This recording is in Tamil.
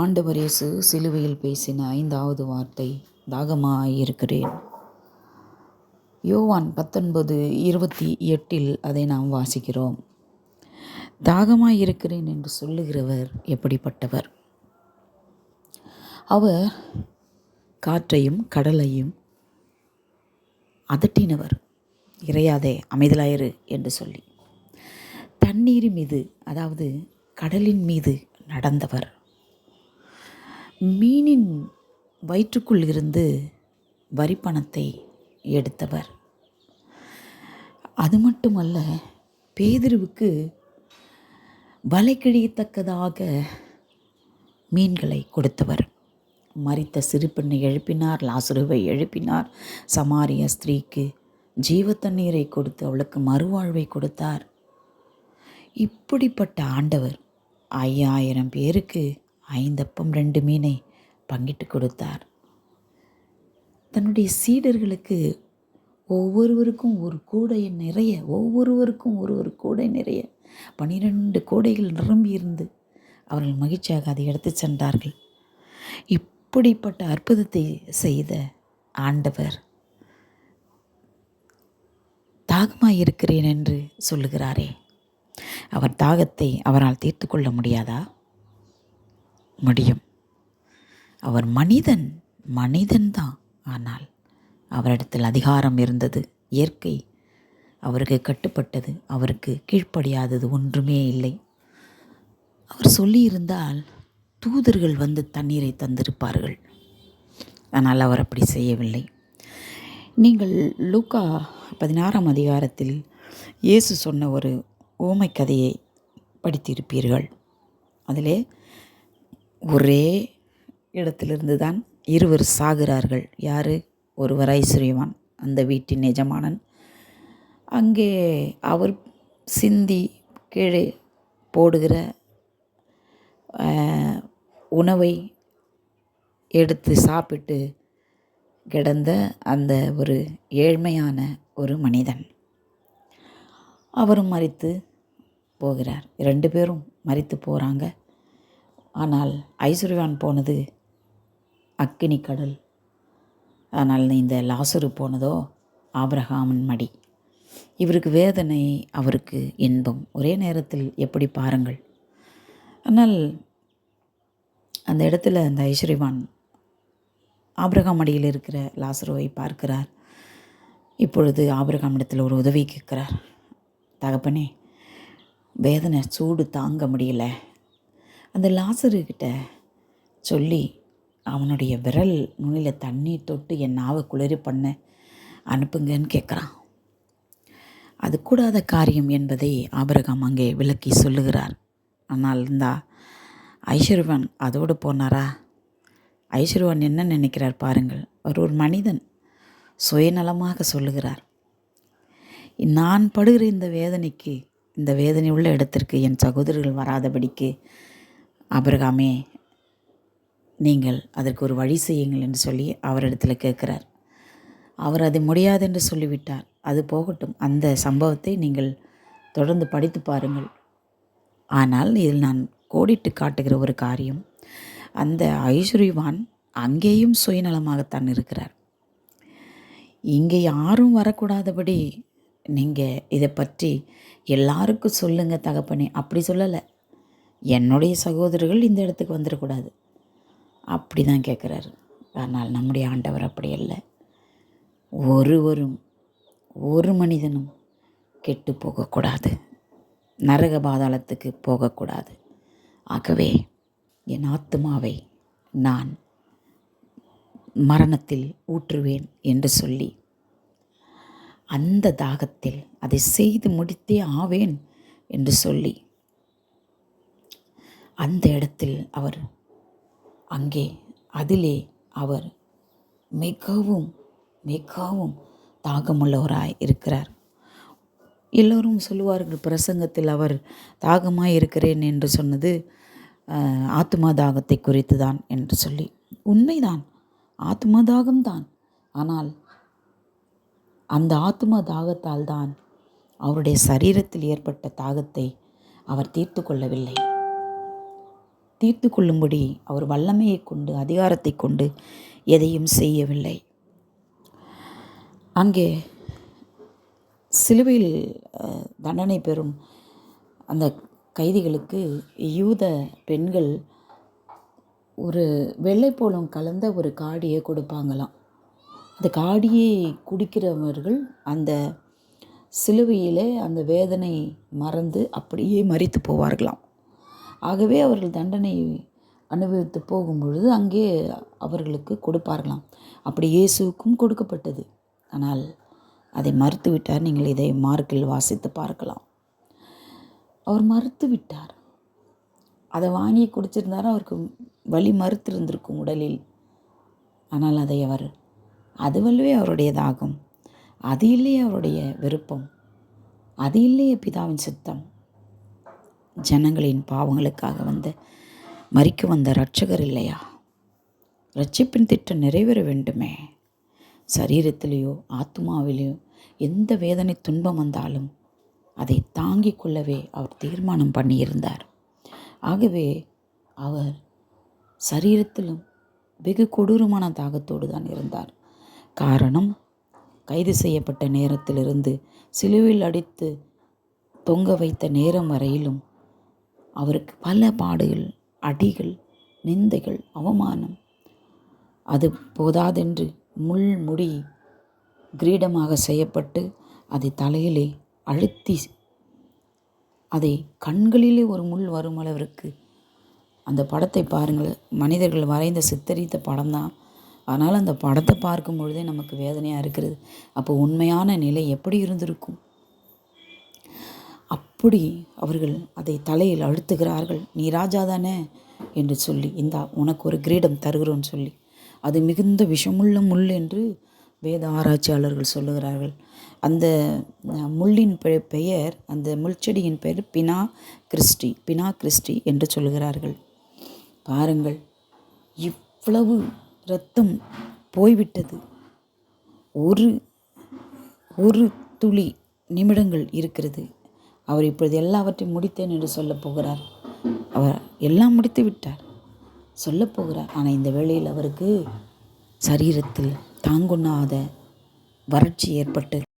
ஆண்டவர் இயேசு சிலுவையில் பேசின ஐந்தாவது வார்த்தை தாகமாக இருக்கிறேன் யோவான் பத்தொன்பது இருபத்தி எட்டில் அதை நாம் வாசிக்கிறோம். தாகமாக இருக்கிறேன் என்று சொல்லுகிறவர் எப்படிப்பட்டவர்? அவர் காற்றையும் கடலையும் அதட்டினவர். இறையாதே அமைதலாயிரு என்று சொல்லி. தண்ணீர் மீது அதாவது கடலின் மீது நடந்தவர். மீனின் வயிற்றுக்குள் இருந்து வரிப்பணத்தை எடுத்தவர். அது மட்டுமல்ல பேதிருவுக்கு வலை கிழியத்தக்கதாக மீன்களை கொடுத்தவர். மறித்த சிறு பெண்ணை எழுப்பினார் லாசுருவை எழுப்பினார். சமாரிய ஸ்திரீக்கு ஜீவ தண்ணீரை கொடுத்து அவளுக்கு மறுவாழ்வை கொடுத்தார். இப்படிப்பட்ட ஆண்டவர் ஐயாயிரம் பேருக்கு ஐந்தப்பம் ரெண்டு மீனை பங்கிட்டு கொடுத்தார். தன்னுடைய சீடர்களுக்கு ஒவ்வொருவருக்கும் ஒரு கூடை நிறைய ஒவ்வொருவருக்கும் ஒரு ஒரு கூடை நிறைய பனிரெண்டு கூடைகள் நிரம்பி இருந்து அவர்கள் மகிழ்ச்சியாக அதை எடுத்து சென்றார்கள். இப்படிப்பட்ட அற்புதத்தை செய்த ஆண்டவர் தாகமாக இருக்கிறேன் என்று சொல்லுகிறாரே அவர் தாகத்தை அவரால் தீர்த்து கொள்ள முடியாதா? முடியும். அவர் மனிதன் மனிதன்தான் ஆனால் அவரிடத்தில் அதிகாரம் இருந்தது இயற்கை அவருக்கு கட்டுப்பட்டது அவருக்கு கீழ்ப்படியாதது ஒன்றுமே இல்லை. அவர் சொல்லியிருந்தால் தூதர்கள் வந்து தண்ணீரை தந்திருப்பார்கள். ஆனால் அவர் அப்படி செய்யவில்லை. நீங்கள் லூக்கா பதினாறாம் அதிகாரத்தில் இயேசு சொன்ன ஒரு ஓமை கதையை படித்திருப்பீர்கள். அதிலே ஒரே இடத்திலிருந்து தான் இருவர் சாகிறார்கள். யார்? ஒருவர் ஐஸ்வர்யவான் அந்த வீட்டின் எஜமானன். அங்கே அவர் சிந்தி கீழே போடுகிற உணவை எடுத்து சாப்பிட்டு கிடந்த அந்த ஒரு ஏழ்மையான ஒரு மனிதன். அவரும் மறித்து போகிறார். ரெண்டு பேரும் மறித்து போகிறாங்க ஆனால் ஐஸ்வர்யவான் போனது அக்கினி கடல். ஆனால் இந்த லாசுரு போனதோ ஆபிரகாமன் மடி. இவருக்கு வேதனை அவருக்கு இன்பம். ஒரே நேரத்தில் எப்படி பாருங்கள். ஆனால் அந்த இடத்துல அந்த ஐஸ்வர்யவான் ஆபிரகாம் அடியில் இருக்கிற லாசரோவை பார்க்கிறார். இப்பொழுது ஆபிரகாம் இடத்தில் ஒரு உதவி கேட்கிறார். தகப்பனே வேதனை சூடு தாங்க முடியல. அந்த லாசருக்கிட்ட சொல்லி அவனுடைய விரல் நுனியில் தண்ணீர் தொட்டு என் நாவை குளிரி பண்ண அனுப்புங்கன்னு கேட்குறான் அது கூடாத காரியம் என்பதை ஆபரகம் அங்கே விளக்கி சொல்லுகிறார். ஆனால் இருந்தா ஐஸ்வர்வன் அதோடு போனாரா? ஐஸ்வர்வன் என்ன நினைக்கிறார் பாருங்கள். அவர் ஒரு மனிதன். சுயநலமாக சொல்லுகிறார். நான் படுகிற இந்த வேதனைக்கு இந்த வேதனை உள்ள இடத்திற்கு என் சகோதரர்கள் வராதபடிக்கு அபிரகாமே நீங்கள் அதற்கு ஒரு வழி செய்யுங்கள் என்று சொல்லி அவரிடத்தில் கேட்குறார். அவர் அது முடியாது என்று சொல்லிவிட்டார். அது போகட்டும். அந்த சம்பவத்தை நீங்கள் தொடர்ந்து படித்து பாருங்கள். ஆனால் இதில் நான் கோடிட்டு காட்டுகிற ஒரு காரியம். அந்த ஐஸ்வர்யவான் அங்கேயும் சுயநலமாகத்தான் இருக்கிறார். இங்கே யாரும் வரக்கூடாதபடி நீங்கள் இதை பற்றி எல்லாருக்கும் சொல்லுங்கள் தகப்பனே. அப்படி சொல்லலை. என்னுடைய சகோதரர்கள் இந்த இடத்துக்கு வந்துடக்கூடாது அப்படி தான் கேட்குறாரு ஆனால் நம்முடைய ஆண்டவர் அப்படி இல்லை ஒருவரும் ஒரு மனிதனும் கெட்டு போகக்கூடாது. நரக பாதாளத்துக்கு போகக்கூடாது. ஆகவே என் ஆத்மாவை நான் மரணத்தில் ஊற்றுவேன் என்று சொல்லி அந்த தாகத்தில் அதை செய்து முடித்தே ஆவேன் என்று சொல்லி அந்த இடத்தில் அவர் அங்கே அதிலே அவர் மிகவும் மிகவும் தாகமுள்ளவராய் இருக்கிறார். எல்லோரும் சொல்லுவார்கள் பிரசங்கத்தில் அவர் தாகமாக இருக்கிறேன் என்று சொன்னது ஆத்மா தாகத்தை குறித்து தான் என்று சொல்லி. உண்மைதான் ஆத்மா தாகம்தான். ஆனால் அந்த ஆத்மா தாகத்தால் தான் அவருடைய சரீரத்தில் ஏற்பட்ட தாகத்தை அவர் தீர்த்து கொள்ளவில்லை. தீர்த்து கொள்ளும்படி அவர் வல்லமையை கொண்டு அதிகாரத்தை கொண்டு எதையும் செய்யவில்லை. அங்கே சிலுவையில் தண்டனை பெறும் அந்த கைதிகளுக்கு யூத பெண்கள் ஒரு வெள்ளைப்போளம் கலந்த ஒரு காடியை கொடுப்பாங்களாம். அந்த காடியை குடிக்கிறவர்கள் அந்த சிலுவையிலே அந்த வேதனை மறந்து அப்படியே மறித்து போவார்களாம். ஆகவே அவர்கள் தண்டனை அனுபவித்து போகும்பொழுது அங்கே அவர்களுக்கு கொடுப்பார்களாம். அப்படி இயேசுவுக்கும் கொடுக்கப்பட்டது. ஆனால் அதை மறுத்து விட்டார் நீங்கள் இதை மார்க்கில் வாசித்து பார்க்கலாம். அவர் மறுத்து விட்டார் அதை வாங்கி குடிச்சிருந்தாரு? அவருக்கு வலி மறுத்திருந்திருக்கும் உடலில். ஆனால் அதை அவர் அதுவல்லவே அவருடைய தாகம் அது இல்லையே அவருடைய விருப்பம். அது இல்லையே பிதாவின் சித்தம். ஜனங்களின் பாவங்களுக்காக வந்து மறிக்க வந்த ரட்சகர் இல்லையா? ரட்சிப்பின் திட்டம் நிறைவேற வேண்டுமே. சரீரத்திலேயோ ஆத்மாவிலேயோ எந்த வேதனை துன்பம் வந்தாலும் அதை தாங்கிக் கொள்ளவே அவர் தீர்மானம் பண்ணியிருந்தார். ஆகவே அவர் சரீரத்திலும் வெகு கொடூரமான தாகத்தோடு தான் இருந்தார். காரணம் கைது செய்யப்பட்ட நேரத்திலிருந்து சிலுவையில் அடித்து தொங்க வைத்த நேரம் வரையிலும் அவருக்கு பல பாடுகள் அடிகள் நிந்தைகள் அவமானம். அது போதாதென்று முள் முடி கிரீடமாக செய்யப்பட்டு அதை தலையிலே அழுத்தி அதை கண்களிலே ஒரு முள் வரும் அளவிற்கு. அந்த படத்தை பாருங்கள். மனிதர்கள் வரைந்த சித்தரித்த படம் தான் ஆனால் அந்த படத்தை பார்க்கும் பொழுதே நமக்கு வேதனையாக இருக்கிறது. அப்போ உண்மையான நிலை எப்படி இருந்திருக்கும்? அப்படி அவர்கள் அதை தலையில் அழுத்துகிறார்கள்? நீ ராஜா தானே? என்று சொல்லி இந்தா உனக்கு ஒரு கிரீடம் தருகிறோன்னு சொல்லி. அது மிகுந்த விஷமுள்ள முள் என்று வேத ஆராய்ச்சியாளர்கள் சொல்லுகிறார்கள். அந்த முள்ளின் பெ- பெயர் அந்த முள்செடியின் பெயர் பினா கிறிஸ்டி பினா கிறிஸ்டி என்று சொல்லுகிறார்கள். பாருங்கள் இவ்வளவு இரத்தம் போய்விட்டது. ஒரு ஒரு துளி நிமிடங்கள் இருக்கிறது. அவர் இப்பொழுது எல்லாவற்றையும் முடித்தேன் என்று சொல்லப் போகிறார். அவர் எல்லாம் முடித்து விட்டார். சொல்லப் போகிறார். ஆனால் இந்த வேளையில் அவருக்கு சரீரத்தில் தாங்குண்ணாத வறட்சி ஏற்பட்டு